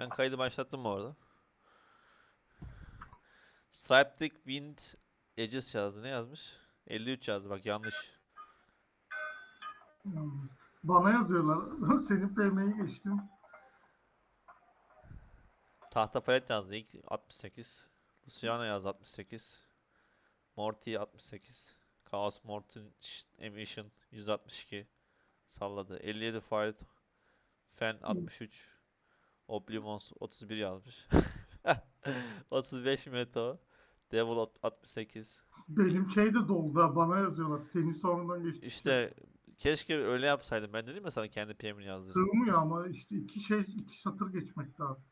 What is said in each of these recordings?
Ben kaydı başlattım bu arada. Striped Wind Edges yazdı. Ne yazmış? 53 yazdı bak yanlış. Bana yazıyorlar. Senin PM'yi geçtim. Tahta palet yazdı ilk 68. Luciano yazdı 68. Morty 68. Chaos Morton Emission 162. Salladı. 57 Fire Fan 63. Oblivions 31 yazmış. 35 Meto. Devil ot- 68. Benim şey de doldu ha. Bana yazıyorlar. Senin sonradan geçti. İşte keşke öyle yapsaydım. Ben dedim ya sana kendi PM'ini yazdır. Sığmıyor ama işte iki şey iki satır geçmek lazım.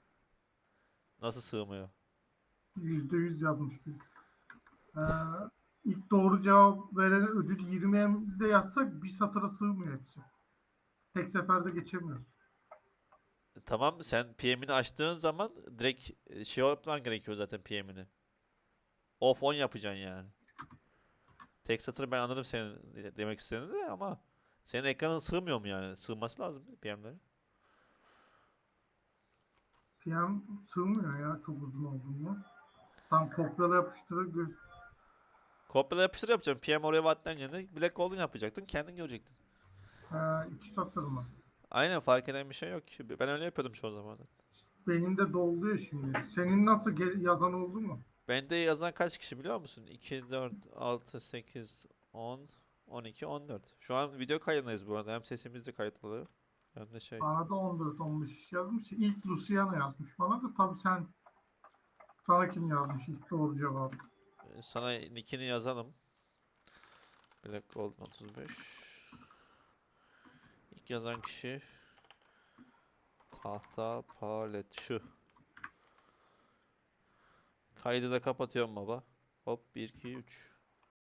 Nasıl sığmıyor? Yüzde yüz yazmış bir. Ee, ilk doğru cevap verene ödül 20 hem de yazsak bir satıra sığmıyor hepsi. Tek seferde geçemiyoruz. E, Tamam sen PM'ini açtığın zaman direkt e, şey yapman gerekiyor zaten PM'ini. Off on yapacaksın yani. Tek satır ben anladım senin de- demek istediğini de ama senin ekranın sığmıyor mu yani? Sığması lazım PM'lerin. PM sığmıyor ya çok uzun olduğunu. Tam kopyala yapıştırır gö- Kopyala yapıştır yapacaksın. PM oraya vatten yerine Black Golden yapacaktın. Kendin görecektin. Ee, iki satır mı? Aynen fark eden bir şey yok. ki. Ben öyle yapıyordum çoğu zaman. Benim de doldu ya şimdi. Senin nasıl ge- yazan oldu mu? Bende yazan kaç kişi biliyor musun? 2, 4, 6, 8, 10, 12, 14. Şu an video kaydındayız bu arada. Hem sesimiz de kayıtlı. Hem de şey. Bana da 14-15 yazmış. İlk Luciano yazmış bana da tabii sen sana kim yazmış ilk doğru cevabı? Sana nickini yazalım. Black Golden 35. Yazan kişi Tahta palet şu. Kaydı da kapatıyorum baba. Hop 1 2 3.